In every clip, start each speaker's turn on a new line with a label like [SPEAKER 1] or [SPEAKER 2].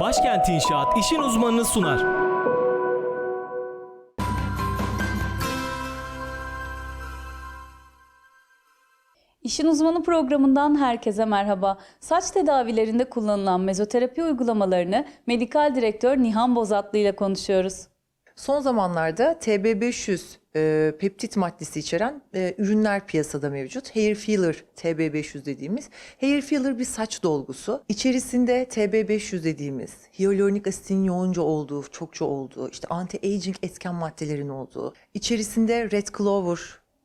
[SPEAKER 1] Başkent İnşaat işin uzmanını sunar.
[SPEAKER 2] İşin Uzmanı programından herkese merhaba. Saç tedavilerinde kullanılan mezoterapi uygulamalarını Medikal Direktör Nihan Bozatlı ile konuşuyoruz.
[SPEAKER 3] Son zamanlarda TB500 e, peptit maddesi içeren e, ürünler piyasada mevcut. Hair filler TB500 dediğimiz. Hair filler bir saç dolgusu. İçerisinde TB500 dediğimiz hyaluronik asitin yoğunca olduğu, çokça olduğu, işte anti-aging etken maddelerin olduğu, içerisinde red clover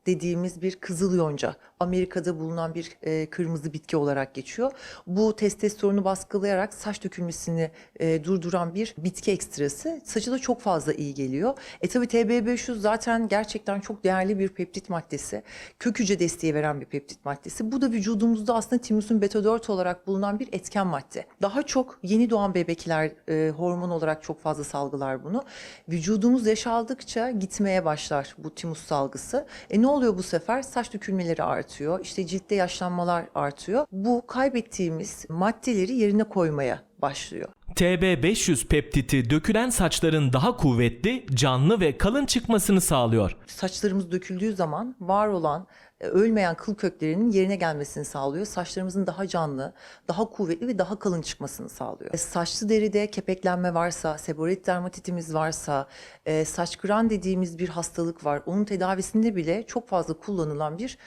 [SPEAKER 3] dediğimiz bir kızıl yonca. Amerika'da bulunan bir e, kırmızı bitki olarak geçiyor. Bu testosteronu baskılayarak saç dökülmesini e, durduran bir bitki ekstrası. Saça da çok fazla iyi geliyor. E tabi TB500 zaten gerçekten çok değerli bir peptit maddesi. Kök hücre desteği veren bir peptit maddesi. Bu da vücudumuzda aslında timosin beta 4 olarak bulunan bir etken madde. Daha çok yeni doğan bebekler e, hormon olarak çok fazla salgılar bunu. Vücudumuz yaş aldıkça gitmeye başlar bu timus salgısı. E ne oluyor bu sefer? Saç dökülmeleri artıyor. İşte ciltte yaşlanmalar artıyor. Bu kaybettiğimiz maddeleri yerine koymaya başlıyor.
[SPEAKER 1] TB500 peptiti dökülen saçların daha kuvvetli, canlı ve kalın çıkmasını sağlıyor.
[SPEAKER 3] Saçlarımız döküldüğü zaman var olan e, ölmeyen kıl köklerinin yerine gelmesini sağlıyor. Saçlarımızın daha canlı, daha kuvvetli ve daha kalın çıkmasını sağlıyor. E, Saçlı deride kepeklenme varsa, seborit dermatitimiz varsa, e, saç kıran dediğimiz bir hastalık var. Onun tedavisinde bile çok fazla kullanılan bir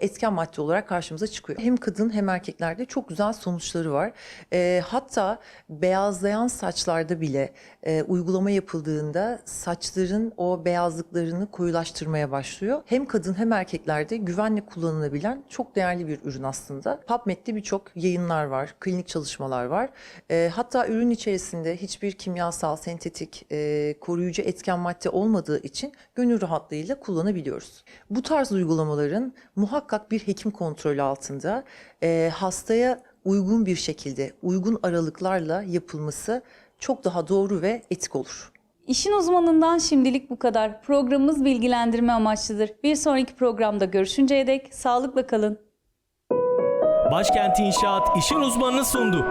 [SPEAKER 3] etken madde olarak karşımıza çıkıyor. Hem kadın hem erkeklerde çok güzel sonuçları var. E, hatta beyazlayan saçlarda bile e, uygulama yapıldığında saçların o beyazlıklarını koyulaştırmaya başlıyor. Hem kadın hem erkeklerde güvenle kullanılabilen çok değerli bir ürün aslında. PubMed'de birçok yayınlar var, klinik çalışmalar var. E, hatta ürün içerisinde hiçbir kimyasal, sentetik, e, koruyucu etken madde olmadığı için gönül rahatlığıyla kullanabiliyoruz. Bu tarz uygulamaların muhakkak bir hekim kontrolü altında e, hastaya uygun bir şekilde, uygun aralıklarla yapılması çok daha doğru ve etik olur.
[SPEAKER 2] İşin uzmanından şimdilik bu kadar. Programımız bilgilendirme amaçlıdır. Bir sonraki programda görüşünceye dek sağlıkla kalın.
[SPEAKER 1] Başkent İnşaat işin uzmanını sundu.